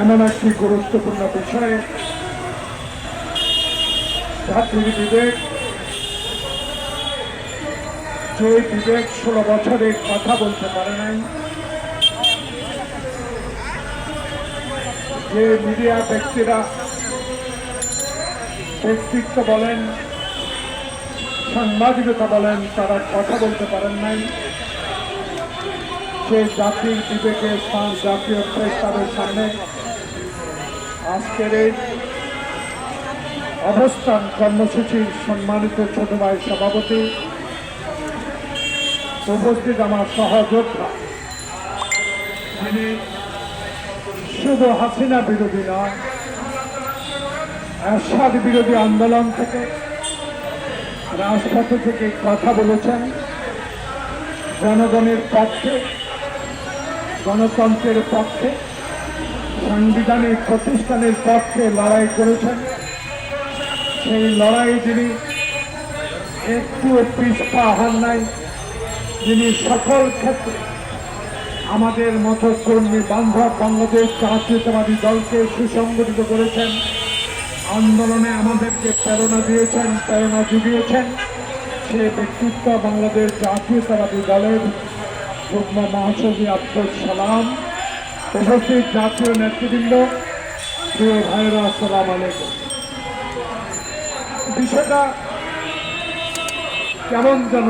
এমন একটি গুরুত্বপূর্ণ বিষয়ে বিবেক যে বিবেক ষোলো বছরে কথা বলতে পারে নাই। যে মিডিয়া ব্যক্তিরা ব্যক্তিত্ব বলেন, সাংবাদিকতা বলেন, তারা কথা বলতে পারেন নাই। সে জাতির বিবেকের স্থান জাতীয় প্রেস তাদের সামনে আজকের এই অবস্থান কর্মসূচির সম্মানিত ছোট ভাই সভাপতি, উপস্থিত আমার সহযোদ্ধা, যিনি শুধু হাসিনা বিরোধী নয়, এরশাদ বিরোধী আন্দোলন থেকে রাজপথ থেকে কথা বলেছেন। জনগণের পক্ষে গণতন্ত্রের পক্ষে সাংবিধানিক প্রতিষ্ঠানের পক্ষে লড়াই করেছেন। সেই লড়াই যিনি একটু পিছপা হন নাই, যিনি সকল ক্ষেত্রে আমাদের মতো কর্মী বান্ধব বাংলাদেশ জাতীয়তাবাদী দলকে সুসংগঠিত করেছেন, আন্দোলনে আমাদেরকে প্রেরণা দিয়েছেন, প্রেরণা জুগিয়েছেন সে ব্যক্তিত্ব বাংলাদেশ জাতীয়তাবাদী দলের যুগ্ম মহাসচিব আব্দুল সালাম। উপস্থিত জাতীয় নেতৃবৃন্দ, প্রিয় ভাইরা আসসালাম আলাইকুম। বিষয়টা কেমন যেন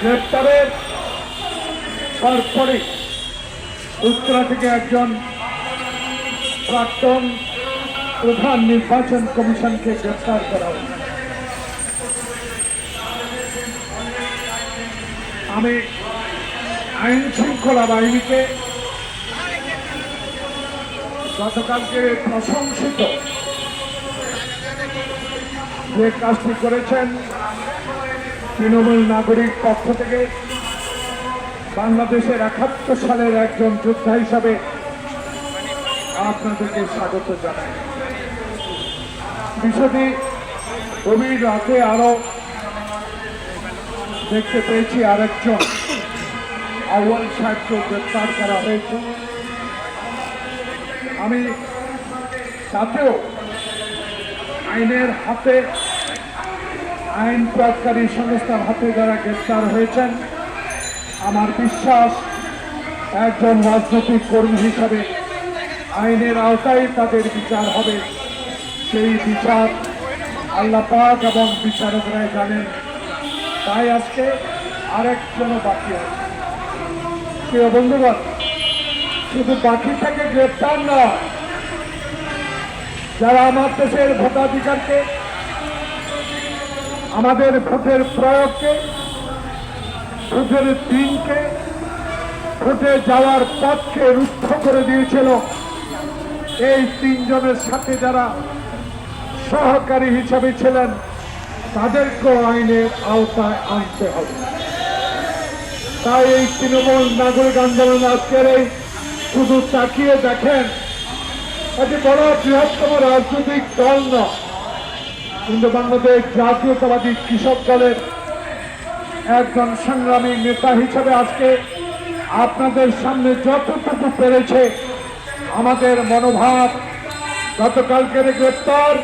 গ্রেপ্তারের পরপরই উত্তরা থেকে একজন প্রাক্তন প্রধান নির্বাচন কমিশনকে গ্রেপ্তার করা হয়েছে। আমি আইন শৃঙ্খলা বাহিনীকে গতকালকে প্রশংসিত যে কাজটি করেছেন তৃণমূল নাগরিক পক্ষ থেকে বাংলাদেশের একাত্তর সালের একজন যোদ্ধা হিসাবে আপনাদেরকে স্বাগত জানাই। বিষয়টি গভীর রাতে আরও দেখতে পেয়েছি আরেকজন। আউয়াল সাহেবকে গ্রেপ্তার করা হয়েছে। আমি তাতেও আইনের হাতে, আইন প্রয়োগকারী সংস্থার হাতে যারা গ্রেপ্তার হয়েছেন, আমার বিশ্বাস একজন রাজনৈতিক কর্মী হিসাবে আইনের আওতায় তাদের বিচার হবে। সেই বিচার আল্লাহ পাক এবং বিচারকরাই জানেন। তাই আজকে আরেকজনও বাকি আছে। প্রিয় বন্ধুগণ, শুধু বাকি থেকে গ্রেপ্তার নয়, যারা আমার দেশের ভোটাধিকারকে, আমাদের ভোটের প্রয়োগকে, ভোটের দিনকে, ভোটে যাওয়ার পথকে রুদ্ধ করে দিয়েছিল, এই তিনজনের সাথে যারা সহকারী হিসাবে ছিলেন তাদেরকেও আইনের আওতায় আনতে হবে। তাই এই তৃণমূল নাগরিক আন্দোলন আজকের এই শুধু তাকিয়ে দেখেন এটি বড় বৃহত্তম রাজনৈতিক দল নয়, কিন্তু বাংলাদেশ জাতীয়তাবাদী কৃষক দলের একজন সংগ্রামী নেতা হিসেবে আজকে আপনাদের সামনে যতটুকু পেরেছে, আমাদের মনোভাব গতকালকের গ্রেপ্তার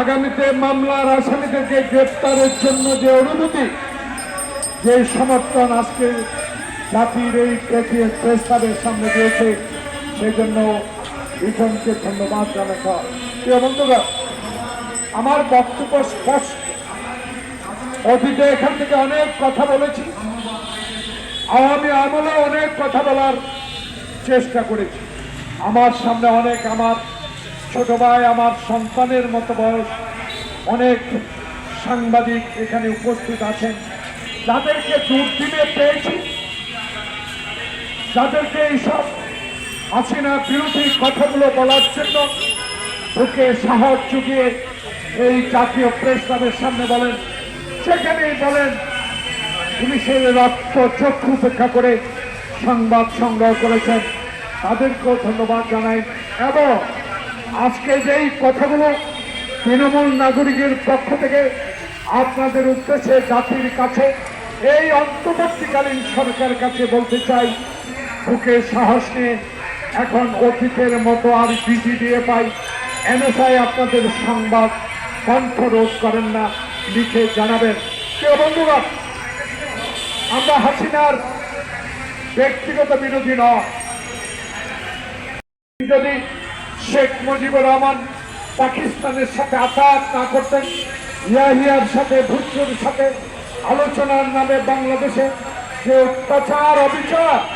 আগামীতে মামলার আসামিদেরকে গ্রেপ্তারের জন্য যে অনুমতি, যে সমর্থন আজকে জাতির এই প্রেস্তাবের সামনে দিয়েছে সেই জন্য ভীষণকে ধন্যবাদ জানাতে হয়। প্রিয় বন্ধুরা আমার বক্তব্য স্পষ্ট। অতীতে এখান থেকে অনেক কথা বলেছি। আওয়ামী আমলে অনেক কথা বলার চেষ্টা করেছি। আমার সামনে অনেক আমার ছোট ভাই আমার সন্তানের মতো বয়স। অনেক সাংবাদিক এখানে উপস্থিত আছেন। যাদেরকে দুর্দিনে পেয়েছি যাদেরকে এইসব হাসিনা বিরোধী কথাগুলো বলার জন্য বুকে সাহস জুগিয়ে এই জাতীয় প্রেস ক্লাবের সামনে বলেন, সেখানেই বলেন, পুলিশের রক্ত চক্ষু উপেক্ষা করে সংবাদ সংগ্রহ করেছেন। তাদেরকেও ধন্যবাদ জানাই। এবং আজকে যেই কথাগুলো তৃণমূল নাগরিকের পক্ষ থেকে আপনাদের উদ্দেশ্যে জাতির কাছে এই অন্তর্বর্তীকালীন সরকারের কাছে বলতে চাই বুকে সাহস নিয়ে এখন অতীতের মতো আর বিজি দিয়ে পাই। এনএসআই আপনাদের সংবাদ কণ্ঠ রোধ করেন না, লিখে জানাবেন। প্রিয় বন্ধুরা, আমরা হাসিনার ব্যক্তিগত বিরোধী নয়। যদি শেখ মুজিবুর রহমান পাকিস্তানের সাথে আতাত না করতেন। ইয়াহিয়ার সাথে, ভুট্টোর সাথে আলোচনার নামে বাংলাদেশে যে অত্যাচার অবিচার